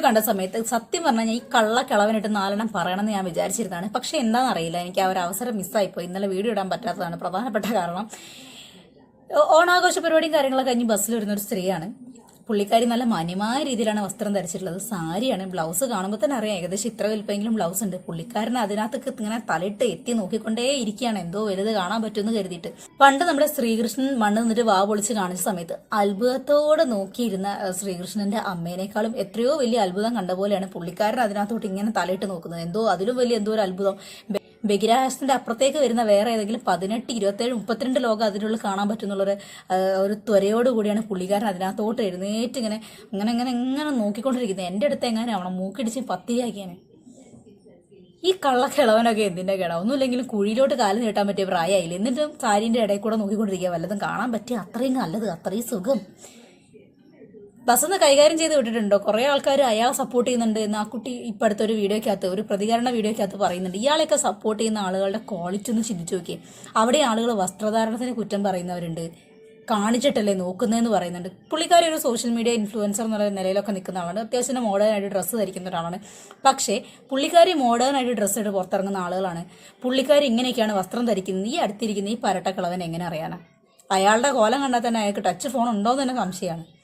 കണ്ട സമയത്ത് സത്യം പറഞ്ഞാൽ ഈ കള്ള കിളവനിട്ട് നാലെണ്ണം പറയണമെന്ന് ഞാൻ വിചാരിച്ചിരുന്നതാണ്. പക്ഷെ എന്താണെന്നറിയില്ല എനിക്ക് ആ ഒരു അവസരം മിസ്സായിപ്പോയി. ഇന്നലെ വീഡിയോ ഇടാൻ പറ്റാത്തതാണ് പ്രധാനപ്പെട്ട കാരണം. ഓണാഘോഷ പരിപാടിയും കാര്യങ്ങളൊക്കെ കഴിഞ്ഞ് ബസ്സിൽ വരുന്ന ഒരു സ്ത്രീയാണ്. പുള്ളിക്കാരി നല്ല മാന്യമായ രീതിയിലാണ് വസ്ത്രം ധരിച്ചിട്ടുള്ളത്. സാരിയാണ് ബ്ലൗസ് കാണുമ്പോൾ തന്നെ അറിയാം. ഏകദേശം ഇത്ര വലുപ്പെങ്കിലും ബ്ലൗസ് ഉണ്ട്. പുള്ളിക്കാരൻ അതിനകത്തൊക്കെ ഇങ്ങനെ തലയിട്ട് എത്തി നോക്കിക്കൊണ്ടേ ഇരിക്കുകയാണ്. എന്തോ വലുത് കാണാൻ പറ്റുമെന്ന് കരുതിയിട്ട്. പണ്ട് നമ്മുടെ ശ്രീകൃഷ്ണൻ മണ്ണ് നിന്നിട്ട് വാ പൊളിച്ച് കാണിച്ച സമയത്ത് അത്ഭുതത്തോടെ നോക്കിയിരുന്ന ശ്രീകൃഷ്ണന്റെ അമ്മേനേക്കാളും എത്രയോ വലിയ അത്ഭുതം കണ്ട പോലെയാണ് പുള്ളിക്കാരൻ അതിനകത്തോട്ട് ഇങ്ങനെ തലയിട്ട് നോക്കുന്നത്. എന്തോ അതിലും വലിയ എന്തോ ഒരു അത്ഭുതം. ബഹിരാകാശത്തിന്റെ അപ്പുറത്തേക്ക് വരുന്ന വേറെ ഏതെങ്കിലും പതിനെട്ട് ഇരുപത്തേഴ് മുപ്പത്തിരണ്ട് ലോകം അതിനുള്ളിൽ കാണാൻ പറ്റുന്നുള്ളൊരു ഒരു ത്വരയോട് കൂടിയാണ് പുള്ളിക്കാരൻ അതിനകത്തോട്ട് എഴുന്നേറ്റ് ഇങ്ങനെ അങ്ങനെ ഇങ്ങനെ ഇങ്ങനെ നോക്കിക്കൊണ്ടിരിക്കുന്നത്. എന്റെ അടുത്ത് എങ്ങനെ ആവണം മൂക്കിടിച്ച് പത്തിരിയാക്കിയാണ് ഈ കള്ളക്കിളവനൊക്കെ എന്തിന്റെ കേടാ? ഒന്നുമില്ലെങ്കിലും കുഴിയിലോട്ട് കാൽ നീട്ടാൻ പറ്റിയ പ്രായമായില്ല? എന്നിട്ടും സാരിന്റെ ഇടയിൽ കൂടെ നോക്കിക്കൊണ്ടിരിക്കുക. വല്ലതും കാണാൻ പറ്റിയ അത്രയും നല്ലത് അത്രയും സുഖം. ബസ്സൊന്ന് കൈകാര്യം ചെയ്ത് വിട്ടിട്ടുണ്ടോ? കുറേ ആൾക്കാർ അയാൾ സപ്പോർട്ട് ചെയ്യുന്നുണ്ട് എന്ന് ആ കുട്ടി ഇപ്പം അടുത്തൊരു വീഡിയോക്കകത്ത് ഒരു പ്രതികരണ വീഡിയോക്കകത്ത് പറയുന്നുണ്ട്. ഇയാളെയൊക്കെ സപ്പോർട്ട് ചെയ്യുന്ന ആളുകളുടെ ക്വാളിറ്റി ഒന്ന് ചിന്തിച്ചു നോക്കിയേ. അവിടെ ആളുകൾ വസ്ത്രധാരണത്തിന് കുറ്റം പറയുന്നവരുണ്ട്. കാണിച്ചിട്ടല്ലേ നോക്കുന്നതെന്ന് പറയുന്നുണ്ട്. പുള്ളിക്കാരി ഒരു സോഷ്യൽ മീഡിയ ഇൻഫ്ലുവൻസർ എന്നുള്ള നിലയിലൊക്കെ നിൽക്കുന്ന ആളാണ്. അത്യാവശ്യം മോഡേൺ ആയിട്ട് ഡ്രസ്സ് ധരിക്കുന്ന ഒരാളാണ്. പക്ഷേ പുള്ളിക്കാരി മോഡേൺ ആയിട്ട് ഡ്രസ്സ് ഇട്ട് പുറത്തിറങ്ങുന്ന ആളുകളാണ്. പുള്ളിക്കാരി ഇങ്ങനെയൊക്കെയാണ് വസ്ത്രം ധരിക്കുന്നത്. ഈ അടുത്തിരിക്കുന്ന ഈ പരട്ടക്കളവൻ എങ്ങനെ അറിയാനാണ് അയാളുടെ കോലം കണ്ടാൽ തന്നെ അയാൾക്ക് ടച്ച് ഫോൺ ഉണ്ടോ എന്ന് തന്നെ സംശയമാണ്.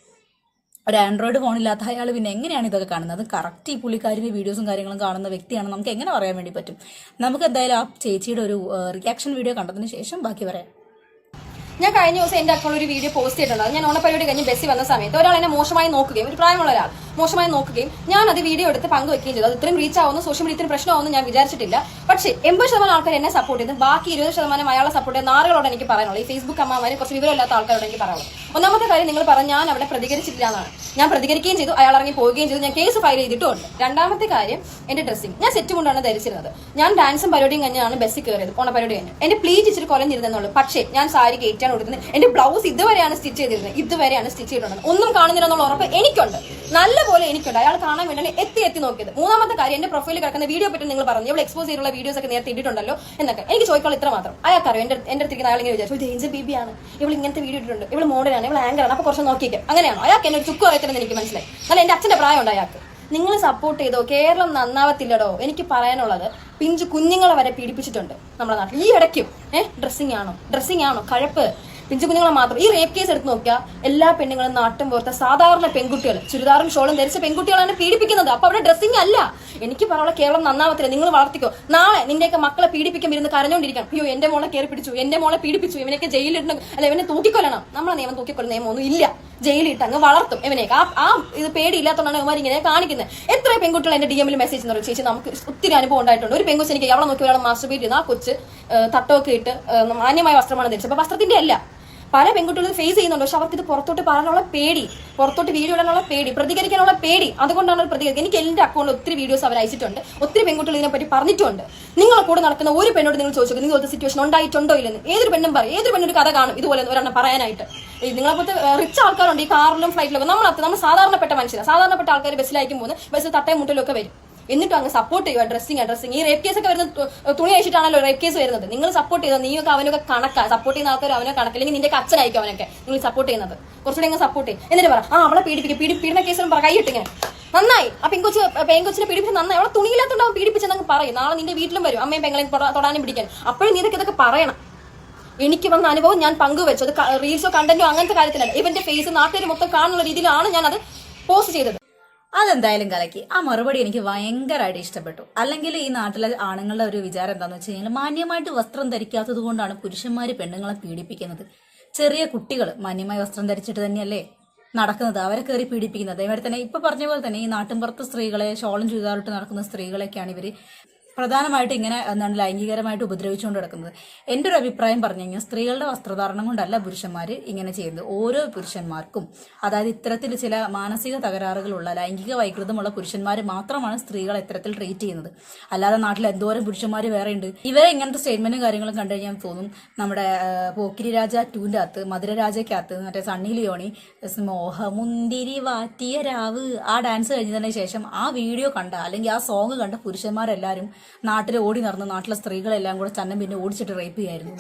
ഒരു ആൻഡ്രോയിഡ് ഫോണില്ലാത്ത അയാൾ പിന്നെ എങ്ങനെയാണ് ഇതൊക്കെ കാണുന്നത്? കറക്റ്റ് ഈ പുള്ളിക്കാരിന്റെ വീഡിയോസും കാര്യങ്ങളും കാണുന്ന വ്യക്തിയാണ് നമുക്ക് എങ്ങനെ പറയാൻ വേണ്ടി പറ്റും? നമുക്ക് എന്തായാലും ആ ചേച്ചിയുടെ ഒരു റിയാക്ഷൻ വീഡിയോ കണ്ടതിന് ശേഷം ബാക്കി പറയാം. ഞാൻ കഴിഞ്ഞ ദിവസം എന്റെ അക്കൗണ്ട് ഒരു വീഡിയോ പോസ്റ്റ് ചെയ്തിട്ടുണ്ട്. ഞാൻ ഓണപരിപാടി കഴിഞ്ഞ് ബസ്സിൽ വന്ന സമയത്ത് ഒരാൾ എന്നെ മോശമായി നോക്കുകയും ഒരു പ്രായമുള്ള ഒരാൾ മോശമായി നോക്കുകയും ഞാൻ അത് വീഡിയോ എടുത്ത് പങ്കുവെക്കുകയും ചെയ്തു. അത് ഇത്രയും റീച്ച് ആവുന്നു സോഷ്യൽ മീഡിയ ഇത്രയും പ്രശ്നമാവുന്നു ഞാൻ വിചാരിച്ചിട്ടില്ല. പക്ഷേ എൺപത് ശതമാനം ആൾക്കാർ എന്നെ സപ്പോർട്ട് ചെയ്ത് ബാക്കി ഇരുപത് ശതമാനം അയാളെ സപ്പോർട്ട് ചെയ്ത് ആളുകളോട് എനിക്ക് പറയാനുള്ളൂ ഈ ഫേസ്ബുക്ക് അമ്മമാരെ കുറച്ച് വിവരമില്ലാത്ത ആൾക്കാരോട് എനിക്ക് പറയാനുള്ളൂ ഒന്നാമത്തെ കാര്യം നിങ്ങൾ പറഞ്ഞ ഞാൻ അവിടെ പ്രതികരിച്ചിട്ടില്ല എന്നാണ്. ഞാൻ പ്രതികരിക്കുകയും ചെയ്തു അയാൾ ഇറങ്ങി പോവുകയും ചെയ്തു. ഞാൻ കേസ് ഫയൽ ചെയ്തിട്ടുണ്ട്. രണ്ടാമത്തെ കാര്യം എന്റെ ഡ്രസ്സിംഗ് ഞാൻ സെറ്റ് കൊണ്ടാണ് ധരിച്ചിരുന്നത്. ഞാൻ ഡാൻസും പരിപാടിയും കഴിഞ്ഞാണ് ബസ്സിൽ കയറിയത് ഓണപരിപാടി കഴിഞ്ഞു. എന്റെ പ്ലീറ്റ് ഇച്ചിരി കൊലഞ്ഞിരുന്നുള്ളൂ പക്ഷേ ഞാൻ സാരി കയറ്റാൻ കൊടുക്കുന്നത്. എന്റെ ബ്ലൗസ് ഇതുവരെയാണ് സ്റ്റിച്ച് ചെയ്തിരുന്നത്. ഇതുവരെയാണ് സ്റ്റിച്ച് ചെയ്തിട്ടുള്ളത്. ഒന്നും കാണുന്നില്ലെന്നുള്ള ഉറപ്പ് എനിക്കുണ്ട്. നല്ല പോലെ എനിക്കുണ്ട്. അയാൾ കാണാൻ വേണ്ടി എത്തി എത്തി നോക്കിയത്. മൂന്നാമത്തെ കാര്യം എന്റെ പ്രൊഫൈലിൽ കിടക്കുന്ന വീഡിയോ പറ്റി നിങ്ങൾ പറഞ്ഞു. ഇവിടെ എക്സ്പോസ് ചെയ്തിട്ടുള്ള വീഡിയോസ് ഒക്കെ നേരത്തെ ഇട്ടിട്ടുണ്ടല്ലോ എന്നൊക്കെ. എനിക്ക് ചോദിക്കാനുള്ള ഇത്ര മാത്രം. അയാൾക്കറിയോ? എന്റെ എന്റെ അടുത്തിരിക്കുന്ന ഇങ്ങനെ വിചാരിച്ചു ജെയിൻസ് ബേബിയാണ് ഇവൾ ഇങ്ങനത്തെ വീഡിയോ ഇട്ടിട്ടുണ്ട്. ഇവൾ മോഡലാണ് ഇവൾ ആങ്കറാണ് അപ്പൊ കുറച്ച് നോക്കിയേക്കാം അങ്ങനെയാണോ? അയാൾക്ക് എന്നെ ഒരു ചുക്കും അറിയത്തില്ലെന്ന് എനിക്ക് മനസ്സിലായി. അല്ല എന്റെ അച്ഛന്റെ പ്രായമുണ്ട് അയാൾക്ക്. നിങ്ങൾ സപ്പോർട്ട് ചെയ്തോ? കേരളം നന്നാവത്തില്ലടോ? എനിക്ക് പറയാനുള്ളത് പിഞ്ചു കുഞ്ഞുങ്ങളെ വരെ പീഡിപ്പിച്ചിട്ടുണ്ട് നമ്മുടെ നാട്ടിൽ. ഈ ഇടയ്ക്കും ഏഹ് ഡ്രസ്സിംഗ് ആണോ? ഡ്രസ്സിംഗ് ആണോ? കഴപ്പ്. പിഞ്ചു കുഞ്ഞുങ്ങളെ മാത്രം. ഈ റേപ്പ് കേസ് എടുത്ത് നോക്കിയാൽ എല്ലാ പെണ്ണുങ്ങളും നാട്ടും പുറത്തെ സാധാരണ പെൺകുട്ടികൾ ചുരിദാറും ഷോളും ധരിച്ച പെൺകുട്ടികളാണ് പീഡിപ്പിക്കുന്നത്. അപ്പൊ അവിടെ ഡ്രസ്സിംഗ് അല്ല. എനിക്ക് പറയാനുള്ള കേരളം നന്നാവത്തില്ല. നിങ്ങൾ വളർത്തിക്കോ. നാളെ നിന്റെയൊക്കെ മക്കളെ പീഡിപ്പിക്കാൻ ഇരുന്ന് കരഞ്ഞോണ്ടിരിക്കണം. അയ്യോ എന്റെ മോളെ കയറി പിടിച്ചു. എന്റെ മോളെ പീഡിപ്പിച്ചു. ഇവനൊക്കെ ജയിലിടണം അല്ല ഇവനെ തൂക്കിക്കൊല്ലണം. നമ്മളെ നിയമം തൂക്കിക്കൊല്ലുന്ന നിയമമൊന്നും ഇല്ല. ജയിലിട്ട് അങ്ങ് വളർത്തും ഇവനേക്ക് ആ ആ ഇത് പേടിയില്ലാത്തതുകൊണ്ടാണ് ഇവന്മാർ ഇങ്ങനെ കാണിക്കുന്നത് എത്ര പെൺകുട്ടികൾ എന്റെ ഡി എമ്മിൽ മെസ്സേജ് എന്ന് ചേച്ചി നമുക്ക് ഒത്തിരി അനുഭവം ഉണ്ടായിട്ടുണ്ട്. ഒരു പെൺകുച്ച് എനിക്ക് അവളെ നോക്കി വേണം മാസ്റ്റർ ബീറ്റ് ആ കൊച്ച് തട്ടമൊക്കെ ഇട്ട് മാന്യമായ വസ്ത്രമാണ് ധരിച്ചത്. അപ്പൊ വസ്ത്രത്തിന്റെ അല്ല പല പെൺകുട്ടികളും ഫേസ് ചെയ്യുന്നുണ്ട്. പക്ഷെ അവർക്ക് ഇത് പുറത്തോട്ട് പറയാനുള്ള പേടി പുറത്തോട്ട് വീഡിയോ ഇടാനുള്ള പേടി പ്രതികരിക്കാനുള്ള പേടി അതുകൊണ്ടാണ് അവർ പ്രതികരിക്കുക എനിക്ക് എന്റെ അക്കൗണ്ടിൽ ഒത്തിരി വീഡിയോസ് അവർ അയച്ചിട്ടുണ്ട്. ഒത്തിരി പെൺകുട്ടികൾ ഇതിനെപ്പറ്റി പറഞ്ഞിട്ടുണ്ട്. നിങ്ങളെ കൂടെ നടക്കുന്ന ഒരു പെണ്ണോട് നിങ്ങൾ ചോദിച്ചു നിങ്ങൾക്ക് സിറ്റുവേഷൻ ഉണ്ടായിട്ടുണ്ടോ ഇല്ലെന്ന് ഏതൊരു പെണ്ണും പറയും. ഏതൊരു പെണ്ണൊരു കഥ കാണും ഇതുപോലെ ഒരെണ്ണം പറയാനായിട്ട്. നിങ്ങളെപ്പോലത്തെ റിച്ച് ആൾക്കാരുണ്ട് ഈ കാറിലും ഫ്ലൈറ്റിലും നമ്മളത്ത് നമ്മൾ സാധാരണപ്പെട്ട മനുഷ്യരാണ് സാധാരണപ്പെട്ട ആൾക്കാർ ബസ്സിലായിരിക്കും പോകുന്നത്. ബസ്സിൽ തട്ടയും മുട്ടലും ഒക്കെ വരും. എന്നിട്ടും അങ്ങ് സപ്പോർട്ട് ചെയ്യുക ഡ്രസ്സിങ് ഡ്രസ്സിങ് ഈ റേപ്പ് കേസൊക്കെ വരുന്ന തുണി അഴിച്ചിട്ടാണല്ലോ റേപ്പ് കേസ് വരുന്നത്. നിങ്ങൾ സപ്പോർട്ട് ചെയ്തത് നീയൊക്കെ അവനൊക്കെ കണക്കാ. സപ്പോർട്ട് ചെയ്യുന്ന ആൾക്കാർ അവനെ കണക്കില്ലെങ്കിൽ നിന്റെ അച്ഛനായിരിക്കും അവനൊക്കെ. നിങ്ങൾ സപ്പോർട്ട് ചെയ്യുന്നത്. കുറച്ചുകൂടി അങ്ങ് സപ്പോർട്ട് ചെയ്യും. എന്നിട്ട് പറ ആ അവളെ പീഡിപ്പിക്കും പീഡി പീഡന കേസിലും പറ കൈയിട്ടിങ്ങനെ നന്നായി. ആ പെങ്കൊച്ച് പെങ്കൊച്ചിനെ പീഡിപ്പിച്ച് നന്നായി. അവളെ തുണിയില്ലാത്തോണ്ടാവും പീഡിപ്പിച്ചെന്നങ്ങ് പറയും. നാളെ നിന്റെ വീട്ടിലും വരും. അമ്മയും പെങ്ങളെയും തൊടാ- തൊടാനും പിടിക്കാൻ. അപ്പോഴും നീ ഇതൊക്കെ ഇതൊക്കെ പറയണം. എനിക്ക് വന്ന അനുഭവം ഞാൻ പങ്കുവെച്ചു. അത് റീൽസോ കണ്ടന്റോ അങ്ങനത്തെ കാര്യത്തിലല്ല. ഇവന്റെ ഫേസ് നാട്ടുകാർ മൊത്തം കാണുന്ന രീതിയിലാണ് ഞാൻ അത് പോസ്റ്റ് ചെയ്തത്. അതെന്തായാലും കലക്കി. ആ മറുപടി എനിക്ക് ഭയങ്കരമായിട്ട് ഇഷ്ടപ്പെട്ടു. അല്ലെങ്കിൽ ഈ നാട്ടിലെ ആണുങ്ങളുടെ ഒരു വിചാരം എന്താന്ന് വെച്ച് കഴിഞ്ഞാൽ മാന്യമായിട്ട് വസ്ത്രം ധരിക്കാത്തത് കൊണ്ടാണ് പുരുഷന്മാർ പെണ്ണുങ്ങളെ പീഡിപ്പിക്കുന്നത്. ചെറിയ കുട്ടികൾ മാന്യമായ വസ്ത്രം ധരിച്ചിട്ട് തന്നെയല്ലേ നടക്കുന്നത് അവരെ കയറി പീഡിപ്പിക്കുന്നത്. അതേമാതിരി തന്നെ ഇപ്പൊ പറഞ്ഞ പോലെ തന്നെ ഈ നാട്ടിൻപുറത്ത് സ്ത്രീകളെ ഷോളും ചുരിദാറിട്ട് നടക്കുന്ന സ്ത്രീകളെയൊക്കെയാണ് ഇവർ പ്രധാനമായിട്ട് ഇങ്ങനെ എന്താണ് ലൈംഗികരമായിട്ട് ഉപദ്രവിച്ചുകൊണ്ട് കിടക്കുന്നത് എന്റെ ഒരു അഭിപ്രായം പറഞ്ഞു കഴിഞ്ഞാൽ സ്ത്രീകളുടെ വസ്ത്രധാരണം കൊണ്ടല്ല പുരുഷന്മാർ ഇങ്ങനെ ചെയ്യുന്നത്. ഓരോ പുരുഷന്മാർക്കും അതായത് ഇത്തരത്തിൽ ചില മാനസിക തകരാറുകളുള്ള ലൈംഗിക വൈകൃതമുള്ള പുരുഷന്മാർ മാത്രമാണ് സ്ത്രീകളെ ഇത്തരത്തിൽ ട്രീറ്റ് ചെയ്യുന്നത്. അല്ലാതെ നാട്ടിൽ എന്തോരം പുരുഷന്മാർ വേറെ ഉണ്ട്. ഇവരെ ഇങ്ങനത്തെ സ്റ്റേറ്റ്മെന്റും കാര്യങ്ങളും കണ്ടു കഴിഞ്ഞാൽ തോന്നും നമ്മുടെ പോക്കിരി രാജ ടൂന്റെ അകത്ത് മധുരരാജയ്ക്കകത്ത് മറ്റേ സണ്ണി ലിയോണി മോഹമുന്തിരി വാറ്റിയ രാവ് ആ ഡാൻസ് കഴിഞ്ഞതിന് ശേഷം ആ വീഡിയോ കണ്ട അല്ലെങ്കിൽ ആ സോങ് കണ്ട പുരുഷന്മാരെല്ലാവരും നാട്ടിൽ ഓടി നടന്ന് നാട്ടിലെ സ്ത്രീകളെല്ലാം കൂടെ ചന്നം പിന്നെ ഓടിച്ചിട്ട് റേപ്പ് ചെയ്യായിരുന്നു.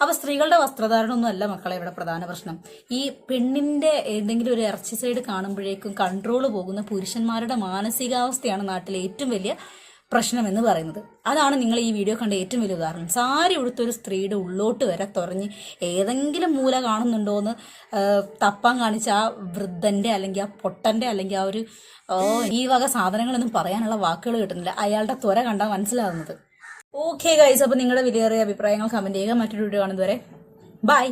അപ്പൊ സ്ത്രീകളുടെ വസ്ത്രധാരണമൊന്നും അല്ല മക്കളെ ഇവിടെ പ്രധാന പ്രശ്നം. ഈ പെണ്ണിന്റെ ഏതെങ്കിലും ഒരു ഇറച്ചി സൈഡ് കാണുമ്പോഴേക്കും കൺട്രോൾ പോകുന്ന പുരുഷന്മാരുടെ മാനസികാവസ്ഥയാണ് നാട്ടിലെ ഏറ്റവും വലിയ പ്രശ്നം എന്ന് പറയുന്നത്. അതാണ് നിങ്ങൾ ഈ വീഡിയോ കണ്ട ഏറ്റവും വലിയ ഉദാഹരണം. സാരി ഉടുത്തൊരു സ്ത്രീയുടെ ഉള്ളോട്ട് വരെ തുറഞ്ഞ് ഏതെങ്കിലും മൂല കാണുന്നുണ്ടോ എന്ന് തപ്പാൻ കാണിച്ച ആ വൃദ്ധന്റെ അല്ലെങ്കിൽ ആ പൊട്ടന്റെ അല്ലെങ്കിൽ ആ ഒരു ഈ വക സാധനങ്ങളൊന്നും പറയാനുള്ള വാക്കുകൾ കിട്ടുന്നില്ല. അയാളുടെ ത്വര കണ്ടാൽ മനസ്സിലാകുന്നത് ഓക്കെ ഗൈസ് അപ്പോൾ നിങ്ങളുടെ വിലയേറിയ അഭിപ്രായങ്ങൾ കമന്റ് ചെയ്യുക. മറ്റൊരു വീഡിയോ കാണുന്നതുവരെ. ബൈ